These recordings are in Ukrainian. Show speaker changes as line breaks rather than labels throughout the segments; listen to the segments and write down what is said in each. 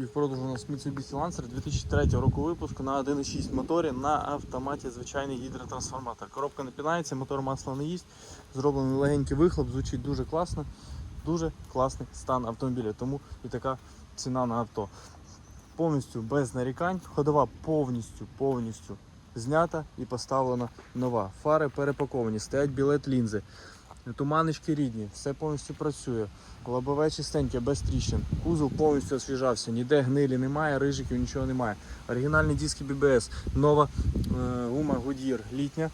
І в продажу у нас Mitsubishi Lancer 2003 року випуску на 1.6 моторі на автоматі звичайний гідротрансформатор. Коробка не пінається, мотор масла не їсть. Зроблений легенький вихлоп, звучить дуже класно. Дуже класний стан автомобіля, тому і така ціна на авто. Повністю без нарікань. Ходова повністю, повністю знята і поставлена нова. Фари перепаковані, стоять білет лінзи. Туманочки рідні, все повністю працює. Лобове чистеньке, без тріщин. Кузов повністю освіжався, ніде гнилі немає, рижиків, нічого немає. Оригінальні диски BBS, нова е, гума Goodyear літня.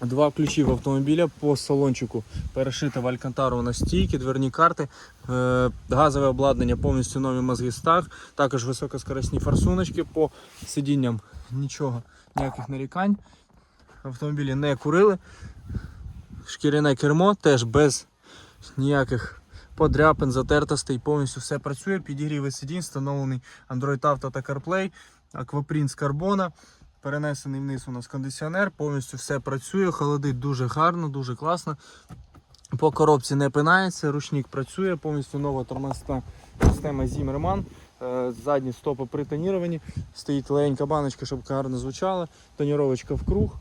Два ключі в автомобіля по салончику перешита в Алькантару на стійки, дверні карти, е, газове обладнання, повністю нові мозги стаг, також високоскоросні форсуночки по сидінням нічого, ніяких нарікань. Автомобілі не курили. Шкіряне кермо теж без ніяких подряпин, затертостей, повністю все працює. Підігріви сидінь, встановлений Android Auto та CarPlay, аквапринт з карбона. Перенесений вниз у нас кондиціонер, повністю все працює, холодить дуже гарно, дуже класно. По коробці не пинається, ручник працює, повністю нова тормозна система Zimmermann. Е, Задні стопи притоніровані, стоїть легенька баночка, щоб гарно звучало, тоніровочка в круг.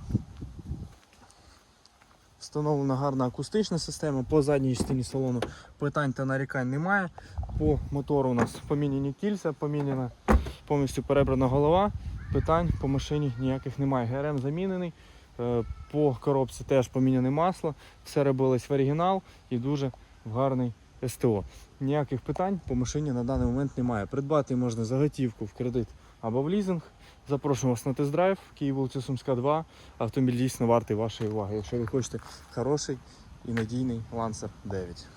Встановлена гарна акустична система. По задній частині салону питань та нарікань немає. По мотору у нас поміняні кільця, поміняна повністю перебрана голова. Питань по машині ніяких немає. ГРМ замінений. Е, По коробці теж поміняне масло. Все робилось в оригінал і дуже в гарний СТО. Ніяких питань по машині на даний момент немає. Придбати можна за готівку в кредит або в лізинг. Запрошуємо вас на тест-драйв Київ вулиця Сумська 2. Автомобіль дійсно вартий вашої уваги. Якщо ви хочете хороший і надійний Lancer 9.